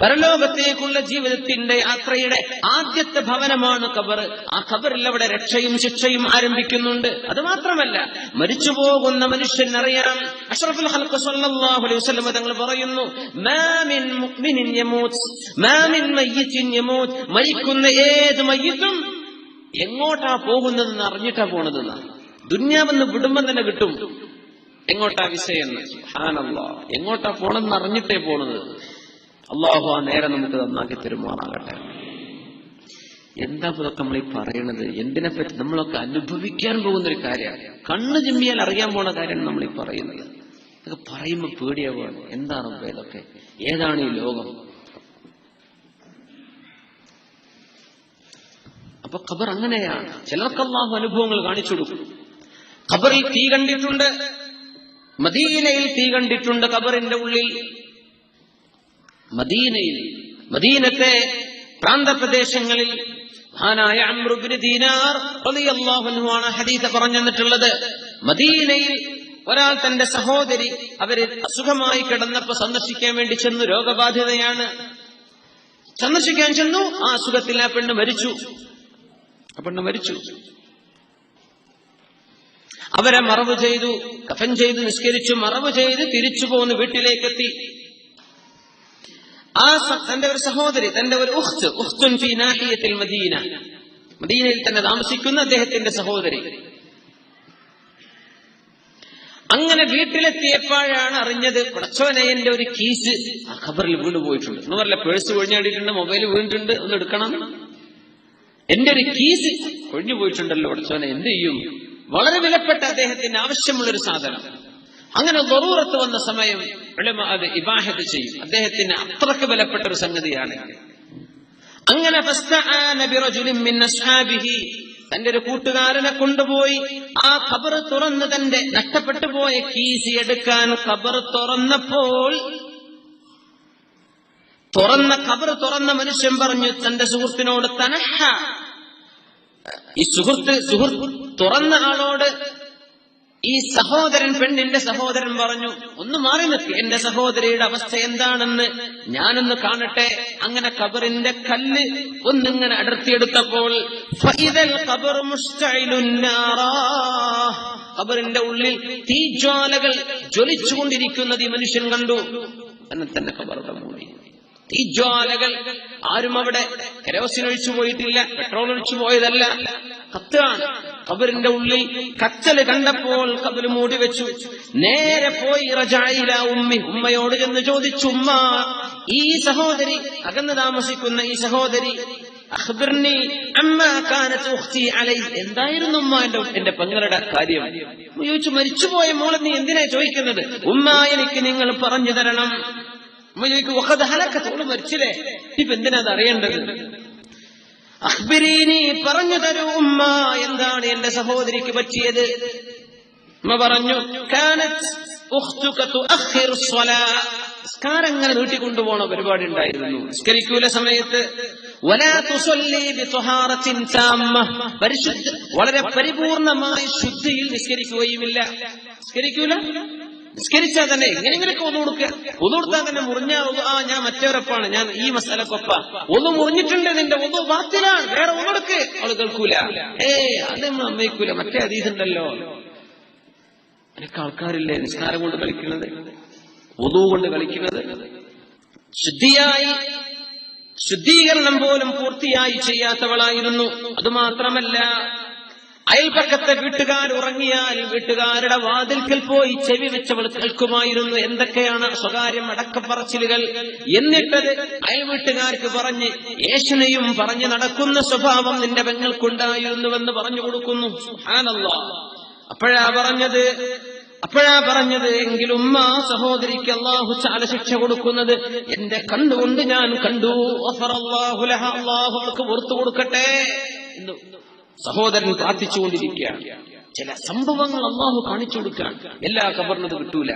പരലോകത്തേക്കുള്ള ജീവിതത്തിന്റെ യാത്രയുടെ ആദ്യത്തെ ഭവനമാണ് ഖബർ. ആ ഖബറിൽ അവിടെ രക്ഷയും ശിക്ഷയും ആരംഭിക്കുന്നുണ്ട്. അത് മാത്രമല്ല മരിച്ചു പോകുന്ന മനുഷ്യനറിയാം. അഷ്റഫുൽ ഖൽഖ് സല്ലല്ലാഹു അലൈഹി വസല്ലം തങ്ങൾ പറയുന്നു മാ മിൻ മുഅ്മിനിൻ മാ മിൻ മയ്യിത്തിൻ യമൂത്ത് മരിക്കുന്ന ഏത് മയ്യിത്തും എങ്ങോട്ടാ പോകുന്നതെന്ന് അറിഞ്ഞിട്ടാ പോണതെന്ന്. ദുന്യാവെന്ന് വിടുമ്പം തന്നെ കിട്ടും. എങ്ങോട്ടാ വിഷയെന്ന് സുബ്ഹാനല്ലാ എങ്ങോട്ടാ പോണെന്ന് അറിഞ്ഞിട്ടേ പോണത്? അള്ളാഹു ആ നേരെ നമുക്ക് നന്നാക്കി തരുമാറാകട്ടെ. എന്താ ഇതൊക്കെ നമ്മൾ ഈ പറയണത്? എന്തിനെ പറ്റി നമ്മളൊക്കെ അനുഭവിക്കാൻ പോകുന്ന ഒരു കാര്യമാണ്. കണ്ണ് ചിമ്മിയാൽ അറിയാൻ പോണ കാര്യമാണ് നമ്മൾ ഈ പറയുന്നത്. ഇതൊക്കെ പറയുമ്പോ പേടിയാവുകയാണ്. എന്താണ് ഇതൊക്കെ? ഏതാണ് ഈ ലോകം? അപ്പൊ ഖബർ അങ്ങനെയാണ്. ചിലർക്ക് അനുഭവങ്ങൾ കാണിച്ചു കൊടുക്കും. ഖബറിൽ തീ കണ്ടിട്ടുണ്ട്. മദീനയിൽ തീ കണ്ടിട്ടുണ്ട് കബറിന്റെ ഉള്ളിൽ. മദീനയിൽ മദീനത്തെ പ്രാന്തപ്രദേശങ്ങളിൽ മഹാനായ അമ്രുബിന് ദീനാർ റളിയല്ലാഹുഅൻഹുവാണ് ഹദീസ് പറഞ്ഞു തന്നിട്ടുള്ളത് മദീനയിൽ ഒരാൾ തന്റെ സഹോദരി അവർ അസുഖമായി കിടന്നപ്പോ സന്ദർശിക്കാൻ വേണ്ടി ചെന്നു രോഗബാധിതയാണ്. സന്ദർശിക്കാൻ ചെന്നു ആ അസുഖത്തിൽ ആ പെണ്ണ് മരിച്ചു. ആ പെണ്ണ് മരിച്ചു. അവരെ മറവ് ചെയ്തു. കഫൻ ചെയ്ത് നിസ്കരിച്ചു മറവ് ചെയ്ത് തിരിച്ചു പോന്ന് വീട്ടിലേക്കെത്തി. ആ തന്റെ ഒരു സഹോദരി തന്റെ ഒരു മദീന. മദീനയിൽ തന്നെ താമസിക്കുന്ന അദ്ദേഹത്തിന്റെ സഹോദരി. അങ്ങനെ വീട്ടിലെത്തിയപ്പോഴാണ് അറിഞ്ഞത് പടച്ചോനെ എന്റെ ഒരു കീസ് ആ ഖബറിൽ വീണ് പോയിട്ടുണ്ട്. എന്ന് പറഞ്ഞ പേഴ്സ് കൊഴിഞ്ഞാടിയിട്ടുണ്ട് മൊബൈൽ വീണിട്ടുണ്ട് ഒന്ന് എടുക്കണം. എന്റെ ഒരു കീസ് കൊഴിഞ്ഞു പോയിട്ടുണ്ടല്ലോ പടച്ചോനെ എന്ത് ചെയ്യും? വളരെ വിലപ്പെട്ട അദ്ദേഹത്തിന് ആവശ്യമുള്ള ഒരു സാധനം. അങ്ങനെ ദറൂറത്ത് വന്ന സമയം എളിമ അത് ഇബാഹത്ത് ചെയ്യും. അദ്ദേഹത്തിന് അത്രയ്ക്ക് വിലപ്പെട്ട ഒരു സംഗതിയാണ്. അങ്ങനെ തന്റെ ഒരു കൂട്ടുകാരനെ കൊണ്ടുപോയി. ആ ഖബർ തുറന്ന് തന്റെ നഷ്ടപ്പെട്ടു പോയ കീസി എടുക്കാൻ ഖബർ തുറന്നപ്പോൾ തുറന്ന ഖബർ തുറന്ന മനുഷ്യൻ പറഞ്ഞു തന്റെ സുഹൃത്തിനോട് തനഹ. ഈ സുഹൃത്ത് സുഹൃത്ത് തുറന്ന ആളോട് ഈ സഹോദരൻ പെണ്ണിന്റെ സഹോദരൻ പറഞ്ഞു ഒന്ന് മാറി നിൽക്കി എന്റെ സഹോദരിയുടെ അവസ്ഥ എന്താണെന്ന് ഞാനൊന്ന് കാണട്ടെ. അങ്ങനെ കബറിന്റെ കല്ല് ഒന്നിങ്ങനെ അടർത്തിയെടുത്തപ്പോൾ കബറിന്റെ ഉള്ളിൽ തീജ്വാലകൾ ജ്വലിച്ചുകൊണ്ടിരിക്കുന്നത് ഈ മനുഷ്യൻ കണ്ടു. എന്നെ തന്നെ കബറുടെ മൂടി. തീജ്വാലകൾ ആരും അവിടെ കെരോസിൻ ഒഴിച്ചു പോയിട്ടില്ല പെട്രോൾ ഒഴിച്ചു പോയതല്ല. കത്താണ്. കബറിന്റെ ഉള്ളിൽ കച്ചൽ കണ്ടപ്പോൾ കബര് മൂടി വെച്ചു. നേരെ പോയി റജായില ഉമ്മി ഉമ്മയോട് ചെന്ന് ചോദിച്ചു ഉമ്മ ഈ സഹോദരി അകന്ന് താമസിക്കുന്ന ഈ സഹോദരി എന്തായിരുന്നു ഉമ്മ എന്റെ എന്റെ പെങ്ങളുടെ കാര്യം? ചോദിച്ചു മരിച്ചുപോയ മോളെ നീ എന്തിനാ ചോദിക്കുന്നത്? ഉമ്മ എനിക്ക് നിങ്ങൾ പറഞ്ഞു തരണം. ഉമ്മ ചോദിക്കും "വഖദ് ഹലക്കത്ത്. ഓൾ മരിച്ചില്ലേ? ഇപ്പൊ എന്തിനാ അത് അറിയേണ്ടത്? അഖ്ബിരീനി പറഞ്ഞു തരൂ ഉമ്മ എന്താണ് എന്റെ സഹോദരിക്ക് പറ്റിയത്? ഉമ്മ പറഞ്ഞു കാനത്ത് ഉഖ്തുക കൊണ്ടുപോണ പരിപാടി ഉണ്ടായിരുന്നു. നിസ്കരിക്കൂല സമയത്ത് പരിശുദ്ധ വളരെ പരിപൂർണമായി ശുദ്ധിയിൽ നിസ്കരിക്കുകയുമില്ല. നിസ്കരിക്കൂല? നിസ്കരിച്ചാൽ തന്നെ എങ്ങനെയെങ്കിലൊക്കെ ഒന്ന് കൊടുക്കുക ഒന്ന് കൊടുത്താൽ തന്നെ മുറിഞ്ഞ ആ ഞാൻ മറ്റവരപ്പാണ് ഞാൻ ഈ മസാലക്കൊപ്പ. ഒന്ന് മുറിഞ്ഞിട്ടുണ്ട് നിന്റെ ഒന്ന് ബാത്തിലാണ് വേറെ ഒന്നെടുക്ക് അവൾ കേൾക്കൂല. ഏ അത് നമ്മൾ അമ്മയ്ക്കൂല. മറ്റേ അതീതുണ്ടല്ലോ എനിക്ക് ആൾക്കാരില്ലേ നിസ്കാരം കൊണ്ട് കളിക്കുന്നത്? ഒതു കൊണ്ട് കളിക്കുന്നത്? ശുദ്ധിയായി ശുദ്ധീകരണം പോലും പൂർത്തിയായി ചെയ്യാത്തവളായിരുന്നു. അതുമാത്രമല്ല അയൽപക്കത്തെ വീട്ടുകാർ ഉറങ്ങിയാൽ വീട്ടുകാരുടെ വാതിൽക്കൽ പോയി ചെവി വെച്ചവൾ കേൾക്കുമായിരുന്നു. എന്തൊക്കെയാണ് സ്വകാര്യം അടക്കപ്പറച്ചിലുകൾ? എന്നിട്ടത് അയൽ വീട്ടുകാർക്ക് പറഞ്ഞ് യേശുനെയും പറഞ്ഞു നടക്കുന്ന സ്വഭാവം നിന്റെ പെങ്ങൾക്കുണ്ടായിരുന്നുവെന്ന് പറഞ്ഞു കൊടുക്കുന്നു. സുബ്ഹാനല്ലാ. അപ്പോഴാ പറഞ്ഞത് അപ്പോഴാ പറഞ്ഞത് എങ്കിലും ഉമ്മ സഹോദരിക്ക് അള്ളാഹു ചാല ശിക്ഷ കൊടുക്കുന്നത് എന്റെ കണ്ടുകൊണ്ട് ഞാൻ കണ്ടു. അള്ളാഹു അവൾക്ക് പുറത്തു കൊടുക്കട്ടെ. സഹോദരൻ പ്രാർത്ഥിച്ചുകൊണ്ടിരിക്കുകയാണ്. ചില സംഭവങ്ങൾ അള്ളാഹു കാണിച്ചു കൊടുക്കുകയാണ് എല്ലാ കബറിനത് കിട്ടൂല.